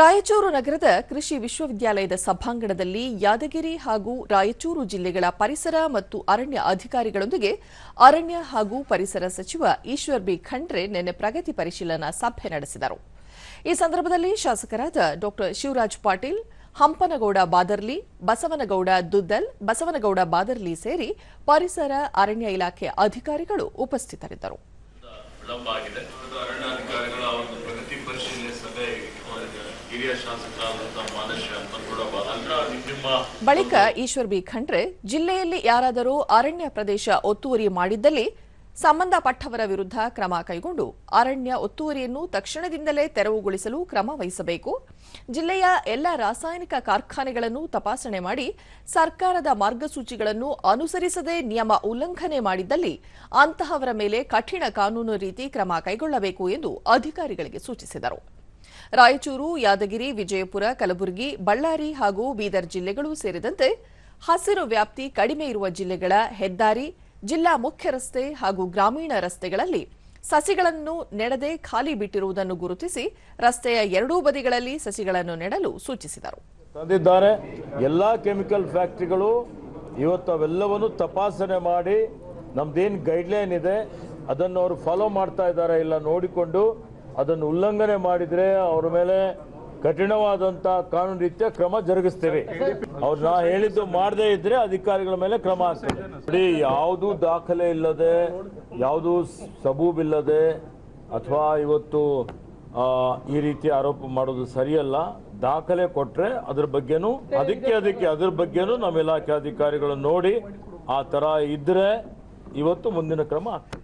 ರಾಯಚೂರು ನಗರದ ಕೃಷಿ ವಿಶ್ವವಿದ್ಯಾಲಯದ ಸಭಾಂಗಣದಲ್ಲಿ ಯಾದಗಿರಿ ಹಾಗೂ ರಾಯಚೂರು ಜಿಲ್ಲೆಗಳ ಪರಿಸರ ಮತ್ತು ಅರಣ್ಯ ಅಧಿಕಾರಿಗಳೊಂದಿಗೆ ಅರಣ್ಯ ಹಾಗೂ ಪರಿಸರ ಸಚಿವ ಈಶ್ವರ್ ಬಿ ಖಂಡ್ರೆ ನಿನ್ನೆ ಪ್ರಗತಿ ಪರಿಶೀಲನಾ ಸಭೆ ನಡೆಸಿದರು. ಈ ಸಂದರ್ಭದಲ್ಲಿ ಶಾಸಕರಾದ ಡಾ ಶಿವರಾಜ್ ಪಾಟೀಲ್, ಹಂಪನಗೌಡ ಬಾದರ್ಲಿ, ಬಸವನಗೌಡ ದುದ್ದಲ್, ಬಸವನಗೌಡ ಬಾದರ್ಲಿ ಸೇರಿ ಪರಿಸರ ಅರಣ್ಯ ಇಲಾಖೆ ಅಧಿಕಾರಿಗಳು ಉಪಸ್ಥಿತರಿದ್ದರು ವಿಳಂಬ ಆಗಿದೆ ಮತ್ತು ಅರಣ್ಯಾಧಿಕಾರಿಗಳ ಒಂದು ಪ್ರಗತಿ ಪರಿಶೀಲನೆ ಸಭೆ ಅವರಿಗೆ ಹಿರಿಯ ಶಾಸಕರಾದಂತಹ ಮಾನಶ ಹಂಪನಗೌಡ ಬಾದಲ್ರ ನಿಮ್ಮ ಬಳಿಕ ಈಶ್ವರ್ ಬಿ ಖಂಡ್ರೆ, ಜಿಲ್ಲೆಯಲ್ಲಿ ಯಾರಾದರೂ ಅರಣ್ಯ ಪ್ರದೇಶ ಒತ್ತುವರಿ ಮಾಡಿದ್ದಲ್ಲಿ ಸಂಬಂಧಪಟ್ಟವರ ವಿರುದ್ಧ ಕ್ರಮ ಕೈಗೊಂಡು ಅರಣ್ಯ ಒತ್ತುವರಿಯನ್ನು ತಕ್ಷಣದಿಂದಲೇ ತೆರವುಗೊಳಿಸಲು ಕ್ರಮ ವಹಿಸಬೇಕು. ಜಿಲ್ಲೆಯ ಎಲ್ಲ ರಾಸಾಯನಿಕ ಕಾರ್ಖಾನೆಗಳನ್ನು ತಪಾಸಣೆ ಮಾಡಿ ಸರ್ಕಾರದ ಮಾರ್ಗಸೂಚಿಗಳನ್ನು ಅನುಸರಿಸದೆ ನಿಯಮ ಉಲ್ಲಂಘನೆ ಮಾಡಿದ್ದಲ್ಲಿ ಅಂತಹವರ ಮೇಲೆ ಕಠಿಣ ಕಾನೂನು ರೀತಿ ಕ್ರಮ ಕೈಗೊಳ್ಳಬೇಕು ಎಂದು ಅಧಿಕಾರಿಗಳಿಗೆ ಸೂಚಿಸಿದರು. ರಾಯಚೂರು, ಯಾದಗಿರಿ, ವಿಜಯಪುರ, ಕಲಬುರಗಿ, ಬಳ್ಳಾರಿ ಹಾಗೂ ಬೀದರ್ ಜಿಲ್ಲೆಗಳು ಸೇರಿದಂತೆ ಹಸಿರು ವ್ಯಾಪ್ತಿ ಕಡಿಮೆ ಇರುವ ಜಿಲ್ಲೆಗಳ ಹೆದ್ದಾರಿ, ಜಿಲ್ಲಾ ಮುಖ್ಯ ರಸ್ತೆ ಹಾಗೂ ಗ್ರಾಮೀಣ ರಸ್ತೆಗಳಲ್ಲಿ ಸಸಿಗಳನ್ನು ನೆಡದೆ ಖಾಲಿ ಬಿಟ್ಟಿರುವುದನ್ನು ಗುರುತಿಸಿ ರಸ್ತೆಯ ಎರಡೂ ಬದಿಗಳಲ್ಲಿ ಸಸಿಗಳನ್ನು ನೆಡಲು ಸೂಚಿಸಿದರು. ತಂದಿದ್ದಾರೆ. ಎಲ್ಲ ಕೆಮಿಕಲ್ ಫ್ಯಾಕ್ಟ್ರಿಗಳು ಇವತ್ತು ಅವೆಲ್ಲವನ್ನು ತಪಾಸಣೆ ಮಾಡಿ ನಮ್ದೇನು ಗೈಡ್ಲೈನ್ ಇದೆ, ಅದನ್ನು ಅವರು ಫಾಲೋ ಮಾಡ್ತಾ ಇದ್ದಾರೆ ಇಲ್ಲ ನೋಡಿಕೊಂಡು ಅದನ್ನು ಉಲ್ಲಂಘನೆ ಮಾಡಿದರೆ ಅವರ ಮೇಲೆ ಕಠಿಣವಾದಂಥ ಕಾನೂನು ರೀತಿಯ ಕ್ರಮ ಜರುಗಿಸ್ತೇವೆ. ಅವ್ರು ನಾ ಹೇಳಿದ್ದು ಮಾಡದೇ ಇದ್ರೆ ಅಧಿಕಾರಿಗಳ ಮೇಲೆ ಕ್ರಮ ಆಗ್ತದೆ ನೋಡಿ, ಯಾವುದೂ ದಾಖಲೆ ಇಲ್ಲದೆ, ಯಾವುದೂ ಸಬೂಬಿಲ್ಲದೆ ಅಥವಾ ಇವತ್ತು ಈ ರೀತಿ ಆರೋಪ ಮಾಡೋದು ಸರಿಯಲ್ಲ. ದಾಖಲೆ ಕೊಟ್ರೆ ಅದ್ರ ಬಗ್ಗೆನೂ, ಅದಕ್ಕೆ ಅದಕ್ಕೆ ಅದ್ರ ಬಗ್ಗೆನೂ ನಮ್ಮ ಇಲಾಖೆ ಅಧಿಕಾರಿಗಳು ನೋಡಿ, ಆ ತರ ಇದ್ರೆ ಇವತ್ತು ಮುಂದಿನ ಕ್ರಮ ಆಗ್ತದೆ.